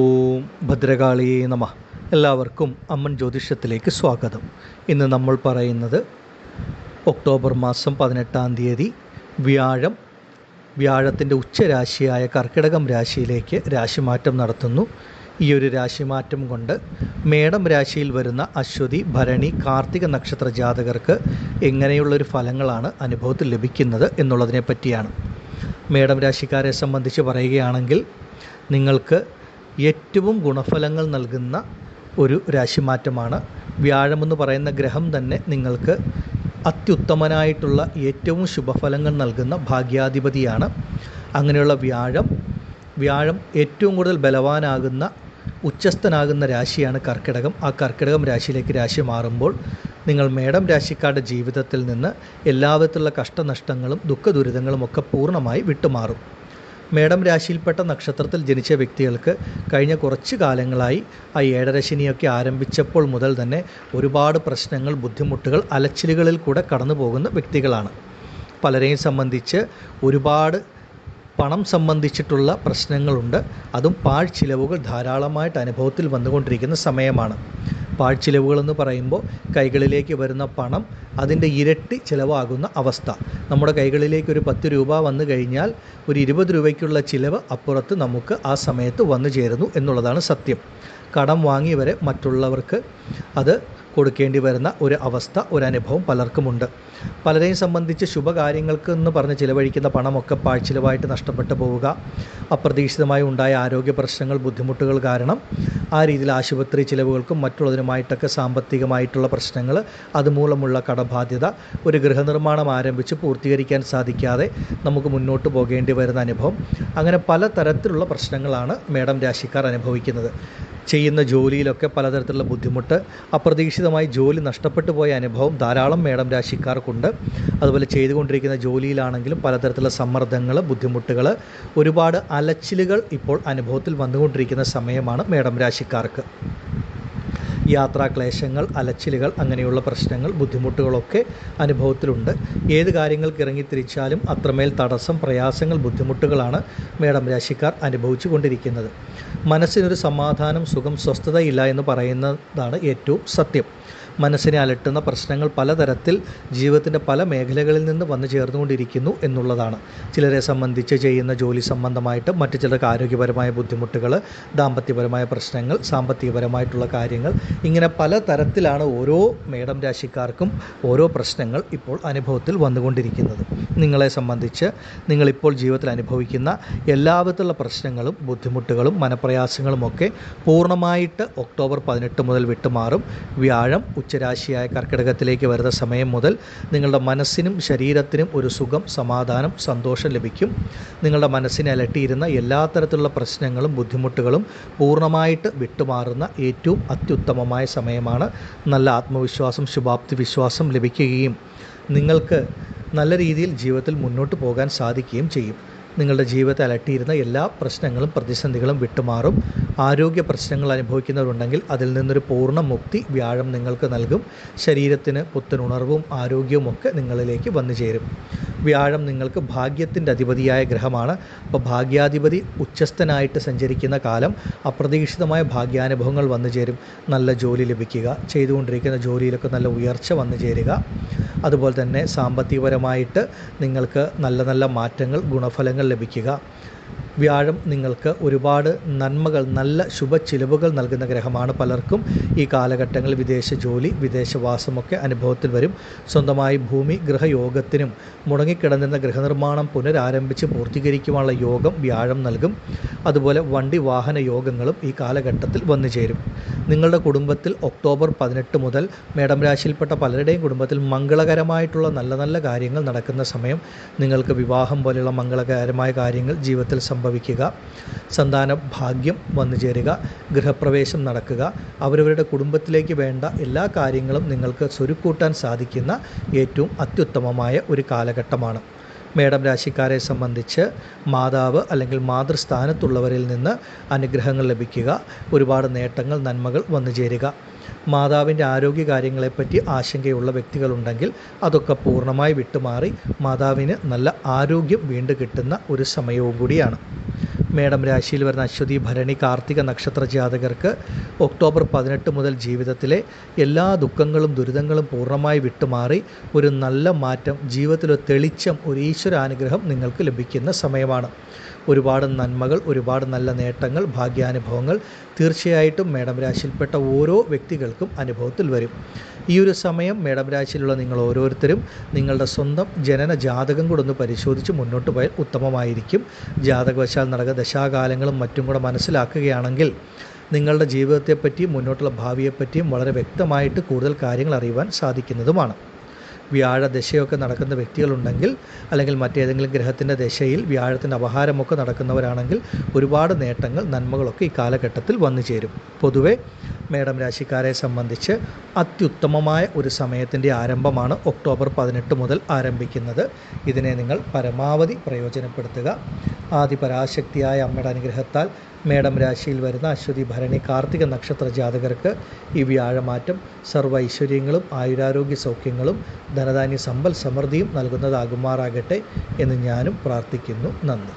ഓം ഭദ്രകാളിയേ നമ. എല്ലാവർക്കും അമ്മൻ ജ്യോതിഷത്തിലേക്ക് സ്വാഗതം. ഇന്ന് നമ്മൾ പറയുന്നത് ഒക്ടോബർ മാസം പതിനെട്ടാം തീയതി വ്യാഴം വ്യാഴത്തിന്റെ ഉച്ചരാശിയായ കർക്കിടകം രാശിയിലേക്ക് രാശിമാറ്റം നടത്തുന്നു. ഈ ഒരു രാശിമാറ്റം കൊണ്ട് മേടം രാശിയിൽ വരുന്ന അശ്വതി ഭരണി കാർത്തിക നക്ഷത്ര ജാതകർക്ക് എങ്ങനെയുള്ളൊരു ഫലങ്ങളാണ് അനുഭവത്തിൽ ലഭിക്കുന്നത് എന്നുള്ളതിനെ പറ്റിയാണ് മേടം രാശിക്കാരെ സംബന്ധിച്ച് പറയുകയാണെങ്കിൽ നിങ്ങൾക്ക് ഏറ്റവും ഗുണഫലങ്ങൾ നൽകുന്ന ഒരു രാശിമാറ്റമാണ്. വ്യാഴമെന്ന് പറയുന്ന ഗ്രഹം തന്നെ നിങ്ങൾക്ക് അത്യുത്തമനായിട്ടുള്ള ഏറ്റവും ശുഭഫലങ്ങൾ നൽകുന്ന ഭാഗ്യാധിപതിയാണ്. അങ്ങനെയുള്ള വ്യാഴം വ്യാഴം ഏറ്റവും കൂടുതൽ ബലവാനാകുന്ന ഉച്ചസ്ഥനാകുന്ന രാശിയാണ് കർക്കിടകം. ആ കർക്കിടകം രാശിയിലേക്ക് രാശി മാറുമ്പോൾ നിങ്ങൾ മേടം രാശിക്കാരുടെ ജീവിതത്തിൽ നിന്ന് എല്ലാവിധത്തിലുള്ള കഷ്ടനഷ്ടങ്ങളും ദുഃഖദുരിതങ്ങളും ഒക്കെ പൂർണമായി വിട്ടുമാറും. മേടം രാശിയിൽപ്പെട്ട നക്ഷത്രത്തിൽ ജനിച്ച വ്യക്തികൾക്ക് കഴിഞ്ഞ കുറച്ച് കാലങ്ങളായി ആ ഏഴരശനിയൊക്കെ ആരംഭിച്ചപ്പോൾ മുതൽ തന്നെ ഒരുപാട് പ്രശ്നങ്ങൾ ബുദ്ധിമുട്ടുകൾ അലച്ചിലുകളിൽ കൂടെ കടന്നു പോകുന്ന വ്യക്തികളാണ്. പലരെയും സംബന്ധിച്ച് ഒരുപാട് പണം സംബന്ധിച്ചിട്ടുള്ള പ്രശ്നങ്ങളുണ്ട്. അതും പാഴ് ചിലവുകൾ ധാരാളമായിട്ട് അനുഭവത്തിൽ വന്നുകൊണ്ടിരിക്കുന്ന സമയമാണ്. പാഴ്ചിലവുകൾ എന്ന് പറയുമ്പോൾ കൈകളിലേക്ക് വരുന്ന പണം അതിന്റെ ഇരട്ടി ചിലവാകുന്ന അവസ്ഥ. നമ്മുടെ കൈകളിലേക്ക് ഒരു പത്ത് രൂപ വന്നു കഴിഞ്ഞാൽ ഒരു ഇരുപത് രൂപയ്ക്കുള്ള ചിലവ് അപ്പുറത്ത് നമുക്ക് ആ സമയത്ത് വന്നു ചേരുന്നു എന്നുള്ളതാണ് സത്യം. കടം വാങ്ങിയവരെ മറ്റുള്ളവർക്ക് അത് കൊടുക്കേണ്ടി വരുന്ന ഒരു അവസ്ഥ ഒരു അനുഭവം പലർക്കുമുണ്ട്. പലരെയും സംബന്ധിച്ച് ശുഭകാര്യങ്ങൾക്ക് എന്ന് പറഞ്ഞ് ചിലവഴിക്കുന്ന പണമൊക്കെ പാഴ്ചിലവായിട്ട് നഷ്ടപ്പെട്ടു പോവുക അപ്രതീക്ഷിതമായി ഉണ്ടായ ആരോഗ്യ പ്രശ്നങ്ങൾ ബുദ്ധിമുട്ടുകൾ കാരണം ആ രീതിയിൽ ആശുപത്രി ചിലവുകൾക്കും മറ്റുള്ളതിനുമായിട്ടൊക്കെ സാമ്പത്തികമായിട്ടുള്ള പ്രശ്നങ്ങൾ അതുമൂലമുള്ള കടബാധ്യത ഒരു ഗൃഹനിർമ്മാണം ആരംഭിച്ച് പൂർത്തീകരിക്കാൻ സാധിക്കാതെ നമുക്ക് മുന്നോട്ട് പോകേണ്ടി വരുന്ന അനുഭവം. അങ്ങനെ പല തരത്തിലുള്ള പ്രശ്നങ്ങളാണ് മേഡം രാശിക്കാർ അനുഭവിക്കുന്നത്. ചെയ്യുന്ന ജോലിയിലൊക്കെ പലതരത്തിലുള്ള ബുദ്ധിമുട്ട് അപ്രതീക്ഷിതമായി ജോലി നഷ്ടപ്പെട്ടു പോയ അനുഭവം ധാരാളം മേഡം രാശിക്കാർക്കുണ്ട്. അതുപോലെ ചെയ്തുകൊണ്ടിരിക്കുന്ന ജോലിയിലാണെങ്കിലും പലതരത്തിലുള്ള സമ്മർദ്ദങ്ങൾ ബുദ്ധിമുട്ടുകൾ ഒരുപാട് അലച്ചിലുകൾ ഇപ്പോൾ അനുഭവത്തിൽ വന്നുകൊണ്ടിരിക്കുന്ന സമയമാണ് മേഡം രാശിക്കാർക്ക്. യാത്രാക്ലേശങ്ങൾ അലച്ചിലുകൾ അങ്ങനെയുള്ള പ്രശ്നങ്ങൾ ബുദ്ധിമുട്ടുകളൊക്കെ അനുഭവത്തിലുണ്ട്. ഏത് കാര്യങ്ങൾക്ക് ഇറങ്ങിത്തിരിച്ചാലും അത്രമേൽ തടസ്സം പ്രയാസങ്ങൾ ബുദ്ധിമുട്ടുകളാണ് മേഡം രാശിക്കാർ അനുഭവിച്ചു കൊണ്ടിരിക്കുന്നത് മനസ്സിനൊരു സമാധാനം സുഖം സ്വസ്ഥതയില്ല എന്ന് പറയുന്നതാണ് ഏറ്റവും സത്യം. മനസ്സിനെ അലട്ടുന്ന പ്രശ്നങ്ങൾ പലതരത്തിൽ ജീവിതത്തിന്റെ പല മേഖലകളിൽ നിന്ന് വന്നു ചേർന്നുകൊണ്ടിരിക്കുന്നു എന്നുള്ളതാണ്. ചിലരെ സംബന്ധിച്ച് ചെയ്യുന്ന ജോലി സംബന്ധമായിട്ട് മറ്റു ചിലർക്ക് ആരോഗ്യപരമായ ബുദ്ധിമുട്ടുകൾ ദാമ്പത്യപരമായ പ്രശ്നങ്ങൾ സാമ്പത്തികപരമായിട്ടുള്ള കാര്യങ്ങൾ ഇങ്ങനെ പല തരത്തിലാണ് ഓരോ മേടം രാശിക്കാർക്കും ഓരോ പ്രശ്നങ്ങൾ ഇപ്പോൾ അനുഭവത്തിൽ വന്നുകൊണ്ടിരിക്കുന്നത്. നിങ്ങളെ സംബന്ധിച്ച് നിങ്ങളിപ്പോൾ ജീവിതത്തിൽ അനുഭവിക്കുന്ന എല്ലാവിധത്തിലുള്ള പ്രശ്നങ്ങളും ബുദ്ധിമുട്ടുകളും മനപ്രയാസങ്ങളുമൊക്കെ പൂർണമായിട്ട് ഒക്ടോബർ പതിനെട്ട് മുതൽ വിട്ടുമാറും. വ്യാഴം ഉച്ചരാശിയായ കർക്കിടകത്തിലേക്ക് വരുന്ന സമയം മുതൽ നിങ്ങളുടെ മനസ്സിനും ശരീരത്തിനും ഒരു സുഖം സമാധാനം സന്തോഷം ലഭിക്കും. നിങ്ങളുടെ മനസ്സിനെ അലട്ടിയിരുന്ന എല്ലാ തരത്തിലുള്ള പ്രശ്നങ്ങളും ബുദ്ധിമുട്ടുകളും പൂർണമായിട്ട് വിട്ടുമാറുന്ന ഏറ്റവും അത്യുത്തമമായ സമയമാണ്. നല്ല ആത്മവിശ്വാസം ശുഭാപ്തി വിശ്വാസം ലഭിക്കുകയും നിങ്ങൾക്ക് നല്ല രീതിയിൽ ജീവിതത്തിൽ മുന്നോട്ട് പോകാൻ സാധിക്കുകയും ചെയ്യും. നിങ്ങളുടെ ജീവിതത്തെ അലട്ടിയിരുന്ന എല്ലാ പ്രശ്നങ്ങളും പ്രതിസന്ധികളും വിട്ടുമാറും. ആരോഗ്യ പ്രശ്നങ്ങൾ അനുഭവിക്കുന്നവരുണ്ടെങ്കിൽ അതിൽ നിന്നൊരു പൂർണ മുക്തി വ്യാഴം നിങ്ങൾക്ക് നൽകും. ശരീരത്തിന് പുത്തനുണർവും ആരോഗ്യവും ഒക്കെ നിങ്ങളിലേക്ക് വന്നു ചേരും. വ്യാഴം നിങ്ങൾക്ക് ഭാഗ്യത്തിന്റെ അധിപതിയായ ഗ്രഹമാണ്. അപ്പോൾ ഭാഗ്യാധിപതി ഉച്ചസ്ഥനായിട്ട് സഞ്ചരിക്കുന്ന കാലം അപ്രതീക്ഷിതമായ ഭാഗ്യാനുഭവങ്ങൾ വന്നു ചേരും. നല്ല ജോലി ലഭിക്കുക ചെയ്തുകൊണ്ടിരിക്കുന്ന ജോലിയിലൊക്കെ നല്ല ഉയർച്ച വന്നു ചേരുക. അതുപോലെ തന്നെ സാമ്പത്തികപരമായിട്ട് നിങ്ങൾക്ക് നല്ല നല്ല മാറ്റങ്ങൾ ഗുണഫലങ്ങൾ ലഭിക്കുക. വ്യാഴം നിങ്ങൾക്ക് ഒരുപാട് നന്മകൾ നല്ല ശുഭ ചിലവുകൾ നൽകുന്ന ഗ്രഹമാണ് പലർക്കും. ഈ കാലഘട്ടങ്ങളിൽ വിദേശ ജോലി വിദേശവാസമൊക്കെ അനുഭവത്തിൽ വരും. സ്വന്തമായി ഭൂമി ഗൃഹയോഗത്തിനും മുടങ്ങിക്കിടന്നിരുന്ന ഗൃഹനിർമ്മാണം പുനരാരംഭിച്ച് പൂർത്തീകരിക്കുവാനുള്ള യോഗം വ്യാഴം നൽകും. അതുപോലെ വണ്ടി വാഹന യോഗങ്ങളും ഈ കാലഘട്ടത്തിൽ വന്നു ചേരും. നിങ്ങളുടെ കുടുംബത്തിൽ ഒക്ടോബർ പതിനെട്ട് മുതൽ മേടം രാശിയിൽപ്പെട്ട പലരുടെയും കുടുംബത്തിൽ മംഗളകരമായിട്ടുള്ള നല്ല നല്ല കാര്യങ്ങൾ നടക്കുന്ന സമയം. നിങ്ങൾക്ക് വിവാഹം പോലെയുള്ള മംഗളകരമായ കാര്യങ്ങൾ ജീവിതത്തിൽ സംഭവിക്കുക. സന്താന ഭാഗ്യം വന്നു ചേരുക. ഗൃഹപ്രവേശം നടക്കുക. അവരവരുടെ കുടുംബത്തിലേക്ക് വേണ്ട എല്ലാ കാര്യങ്ങളും നിങ്ങൾക്ക് സ്വരുക്കൂട്ടാൻ സാധിക്കുന്ന ഏറ്റവും അത്യുത്തമമായ ഒരു കാലഘട്ടമാണ്. മേടം രാശിക്കാരെ സംബന്ധിച്ച് മാതാവ് അല്ലെങ്കിൽ മാതൃസ്ഥാനത്തുള്ളവരിൽ നിന്ന് അനുഗ്രഹങ്ങൾ ലഭിക്കുക. ഒരുപാട് നേട്ടങ്ങൾ നന്മകൾ വന്നു ചേരുക. മാതാവിന്റെ ആരോഗ്യ കാര്യങ്ങളെപ്പറ്റി ആശങ്കയുള്ള വ്യക്തികളുണ്ടെങ്കിൽ അതൊക്കെ പൂർണമായി വിട്ടുമാറി മാതാവിന് നല്ല ആരോഗ്യം വീണ്ടും കിട്ടുന്ന ഒരു സമയവും കൂടിയാണ്. മേടം രാശിയിൽ വരുന്ന അശ്വതി ഭരണി കാർത്തിക നക്ഷത്ര ജാതകർക്ക് ഒക്ടോബർ പതിനെട്ട് മുതൽ ജീവിതത്തിലെ എല്ലാ ദുഃഖങ്ങളും ദുരിതങ്ങളും പൂർണമായി വിട്ടുമാറി ഒരു നല്ല മാറ്റം ജീവിതത്തിലെ തെളിച്ചം ഒരു ഈശ്വരാനുഗ്രഹം നിങ്ങൾക്ക് ലഭിക്കുന്ന സമയമാണ്. ഒരുപാട് നന്മകൾ ഒരുപാട് നല്ല നേട്ടങ്ങൾ ഭാഗ്യാനുഭവങ്ങൾ തീർച്ചയായിട്ടും മേടം രാശിയിൽപ്പെട്ട ഓരോ വ്യക്തികൾക്കും അനുഭവത്തിൽ വരും. ഈ ഒരു സമയം മേടം രാശിയിലുള്ള നിങ്ങൾ ഓരോരുത്തരും നിങ്ങളുടെ സ്വന്തം ജനന ജാതകം കൂടെ ഒന്ന് പരിശോധിച്ച് മുന്നോട്ട് പോയാൽ ഉത്തമമായിരിക്കും. ജാതകവശാൽ നടക്കുന്ന ദശാകാലങ്ങളും മറ്റും കൂടെ മനസ്സിലാക്കുകയാണെങ്കിൽ നിങ്ങളുടെ ജീവിതത്തെപ്പറ്റിയും മുന്നോട്ടുള്ള ഭാവിയെപ്പറ്റിയും വളരെ വ്യക്തമായിട്ട് കൂടുതൽ കാര്യങ്ങൾ അറിയുവാൻ സാധിക്കുന്നതുമാണ്. വ്യാഴ ദശയൊക്കെ നടക്കുന്ന വ്യക്തികളുണ്ടെങ്കിൽ അല്ലെങ്കിൽ മറ്റേതെങ്കിലും ഗ്രഹത്തിന്റെ ദശയിൽ വ്യാഴത്തിന്റെ അപഹാരമൊക്കെ നടക്കുന്നവരാണെങ്കിൽ ഒരുപാട് നേട്ടങ്ങൾ നന്മകളൊക്കെ ഈ കാലഘട്ടത്തിൽ വന്നു ചേരും പൊതുവെ മേടം രാശിക്കാരെ സംബന്ധിച്ച് അത്യുത്തമമായ ഒരു സമയത്തിന്റെ ആരംഭമാണ് ഒക്ടോബർ പതിനെട്ട് മുതൽ ആരംഭിക്കുന്നത്. ഇതിനെ നിങ്ങൾ പരമാവധി പ്രയോജനപ്പെടുത്തുക. ആദിപരാശക്തിയായ അമ്മയുടെ അനുഗ്രഹത്താൽ മേടം രാശിയിൽ വരുന്ന അശ്വതി ഭരണി കാർത്തിക നക്ഷത്ര ജാതകർക്ക് ഈ വ്യാഴമാറ്റം സർവ ഐശ്വര്യങ്ങളും ആയുരാരോഗ്യ സൗഖ്യങ്ങളും ധനധാന്യ സമ്പൽ സമൃദ്ധിയും നൽകുന്നതാകുമാറാകട്ടെ എന്ന് ഞാനും പ്രാർത്ഥിക്കുന്നു. നന്ദി.